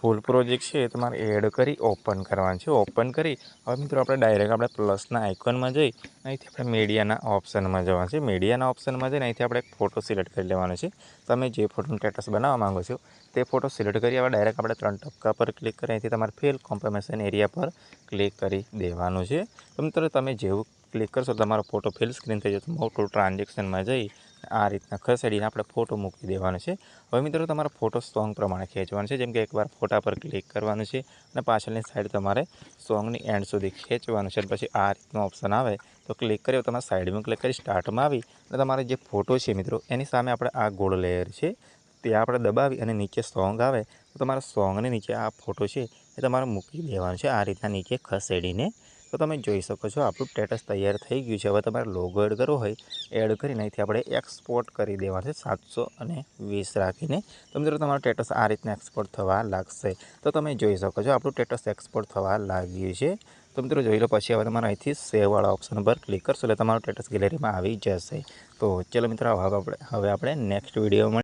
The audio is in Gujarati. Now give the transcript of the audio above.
ફૂલ પ્રોજેક્ટ છે, એ તમારે એડ કરી ઓપન કરવાનું છે. ઓપન કરી, હવે મિત્રો આપણે ડાયરેક્ટ આપણે પ્લસના આઇકોનમાં જઈ, અહીંથી આપણે મીડિયાના ઓપ્શનમાં જવાનું છે. મીડિયાના ઓપ્શનમાં જઈને અહીંથી આપણે ફોટો સિલેક્ટ કરી લેવાનો છે. તમે જે ફોટોનું સ્ટેટસ બનાવવા માગો છો, તે ફોટો સિલેક્ટ કરી હવે ડાયરેક્ટ આપણે ત્રણ ટપકા પર ક્લિક કરી, અહીંથી તમારે ફેલ કોમ્પ્રમેશન એરિયા પર ક્લિક કરી દેવાનું છે. તો મિત્રો તમે જેવું ક્લિક કરશો તમારો ફોટો ફિલ સ્ક્રીન થઈ જશે. મોટું ટ્રાન્ઝેક્શનમાં જઈ આ રીતના ખસેડીને આપણે ફોટો મૂકી દેવાનો છે. હવે મિત્રો તમારો ફોટો સોંગ પ્રમાણે ખેંચવાનો છે. જેમ કે એકવાર ફોટા પર ક્લિક કરવાનું છે અને પાછળની સાઈડ તમારે સોંગની એન્ડ સુધી ખેંચવાનું છે. પછી આ રીતનો ઓપ્શન આવે તો ક્લિક કર્યો, તમારે સાઈડમાં ક્લિક કરી સ્ટાર્ટમાં આવી અને તમારે જે ફોટો છે મિત્રો એની સામે આપણે આ ગોળ લેયર છે તે આપણે દબાવી અને નીચે સોંગ આવે તો તમારા સોંગની નીચે આ ફોટો છે એ તમારે મૂકી દેવાનો છે. આ રીતના નીચે ખસેડીને તો તમે જોઈ શકો છો, આપણું સ્ટેટસ તૈયાર થઈ ગયું છે. હવે તમારે લોગો એડ કરવો હોય એડ કરીને અહીંથી આપણે એક્સપોર્ટ કરી દેવા છે, સાતસો અને વીસ રાખીને. તો મિત્રો, તમારું સ્ટેટસ આ રીતના એક્સપોર્ટ થવા લાગશે. તો તમે જોઈ શકો છો, આપણું સ્ટેટસ એક્સપોર્ટ થવા લાગ્યું છે. તો મિત્રો, જોઈ લો, પછી હવે તમારે અહીંથી સેવવાળા ઓપ્શન પર ક્લિક કરશો એટલે તમારું સ્ટેટસ ગેલેરીમાં આવી જશે. તો ચલો મિત્રો, હવે આપણે હવે આપણે નેક્સ્ટ વિડીયોમાં